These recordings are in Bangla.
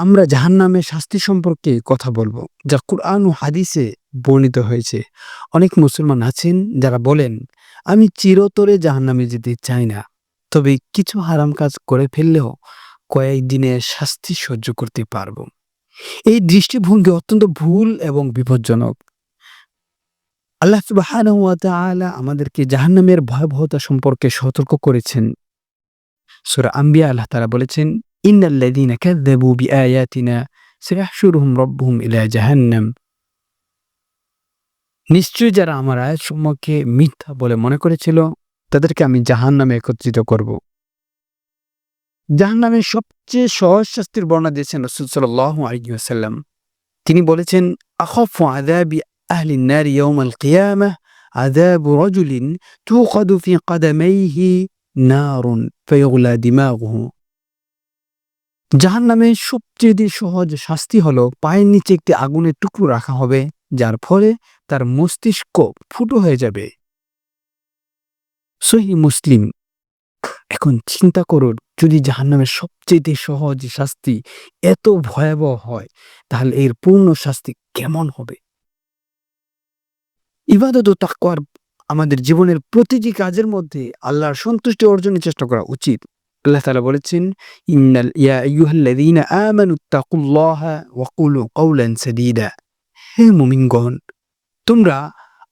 আমরা জাহান্নামের শাস্তি সম্পর্কে কথা বলব, যা কুরআন ও হাদিসে বর্ণিত হয়েছে। অনেক মুসলমান আছেন যারা বলেন, আমি চিরতরে জাহান্নামে যেতে চাই না। তবে কিছু হারাম কাজ করে ফেললেও কয়েক কয়েকদিনের শাস্তি সহ্য করতে পারব। এই দৃষ্টিভঙ্গি অত্যন্ত ভুল এবং বিপজ্জনক। আল্লাহ সুবহানাহু ওয়া তাআলা আমাদেরকে জাহান্নামের ভয়াবহতা সম্পর্কে সতর্ক করেছেন। সূরা আম্বিয়া আল্লাহ তারা বলেছেন ইন্নাল্লাযীনা কাযযাবু বিআয়াতিনা সায়াহশুরুহুম রাব্বুহুম ইলা জাহান্নাম নিশ্চয়ই যারা আমার আয়াত সম্পর্কে মিথ্যা বলে মনে করেছিল তাদেরকে আমি জাহান্নামে একত্রিত করব জাহান্নামের সবচেয়ে সহজ শাস্তির বর্ণনা দিয়েছেন রাসূল সাল্লাল্লাহু আলাইহি ওয়াসাল্লাম তিনি বলেছেন আখাফু আযাবি আহলি النار يوم القيامة عذاب رجل توقد في قدميه نار فيغلى জাহান নামে সবচেয়ে সহজ শাস্তি হলো পায়ের নিচে একটি আগুনের টুকরো রাখা হবে, যার ফলে তার মস্তিষ্ক ফুটো হয়ে যাবে। সহি মুসলিম, এখন চিন্তা করুন, যদি জাহান্নামের সবচেয়ে সহজ শাস্তি এত ভয়াবহ হয়, তাহলে এর পূর্ণ শাস্তি কেমন হবে? ইবাদত ও তাকওয়ার আমাদের জীবনের প্রতিটি কাজের মধ্যে আল্লাহর সন্তুষ্টি অর্জনের চেষ্টা করা উচিত। আল্লাহ তাআলা বলেছেন ইন্নাল ইয়া আইয়ুহাল্লাযীনা আমানুত্তাকুল্লাহা ওয়া কুলু কাওলান সাদীদা হে মুমিনগণ, তোমরা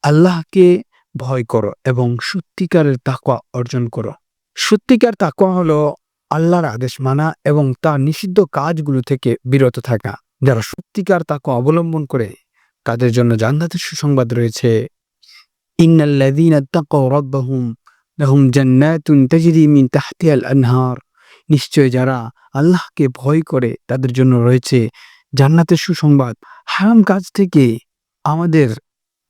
আল্লাহকে ভয় করো এবং সত্যিকারের তাকওয়া অর্জন করো। সত্যিকার তাকওয়া হলো আল্লাহর আদেশ মানা এবং তার নিষিদ্ধ কাজগুলো থেকে বিরত থাকা। যারা সত্যিকার তাকওয়া অবলম্বন করে, তাদের জন্য জান্নাতের সুসংবাদ রয়েছে। ইন্নাল্লাযীনা তাকাউ রাব্বাহুম লাহুম জান্নাতুন তাজরি মিন আনহার নিশ্চয় যারা আল্লাহকে ভয় করে, তাদের জন্য রয়েছে জান্নাতের সুসংবাদ। হারাম কাজ থেকে আমাদের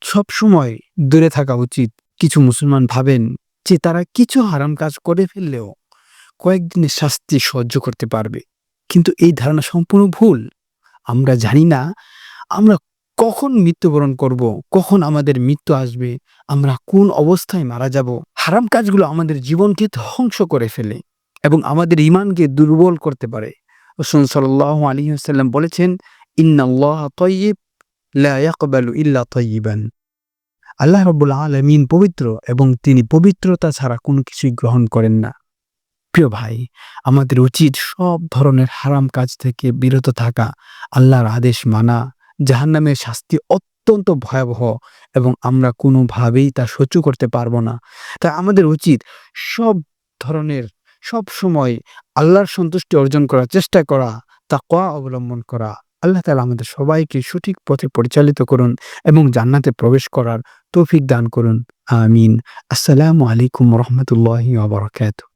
সব সময় দূরে থাকা উচিত। কিছু মুসলমান ভাবেন যে তারা কিছু হারাম কাজ করে ফেললেও কয়েকদিনের শাস্তি সহ্য করতে পারবে। কিন্তু এই ধারণা সম্পূর্ণ ভুল। আমরা জানি না আমরা কখন মৃত্যুবরণ করব, কখন আমাদের মৃত্যু আসবে, আমরা কোন অবস্থায় মারা যাব। হারাম কাজগুলো আমাদের জীবনকে ধ্বংস করে ফেলে এবং আমাদের ইমানকে দুর্বল করতে পারে। রসুল সাল্লাহ আলী সাল্লাম বলেছেন, ইন্নাল্লাহ তয়িব লা ইয়াকবালু ইল্লা তয়িবান আল্লাহ রব্বুল আলমিন পবিত্র এবং তিনি পবিত্রতা ছাড়া কোনো কিছুই গ্রহণ করেন না। প্রিয় ভাই, আমাদের উচিত সব ধরনের হারাম কাজ থেকে বিরত থাকা, আল্লাহর আদেশ মানা, জাহান্নামের শাস্তি অত্যন্ত ভয়াবহ এবং আমরা কোনোভাবেই তা সহ্য করতে পারব না। তাই আমাদের উচিত সব ধরনের, সব সময় আল্লাহর সন্তুষ্টি অর্জন করার চেষ্টা করা তা কোয়া অবলম্বন করা। আল্লাহ তালা আমাদের সবাইকে সঠিক পথে পরিচালিত করুন এবং জান্নাতে প্রবেশ করার তৌফিক দান করুন। আমিন। আসসালামু আলাইকুম রহমতুল্লাহ আবরকাত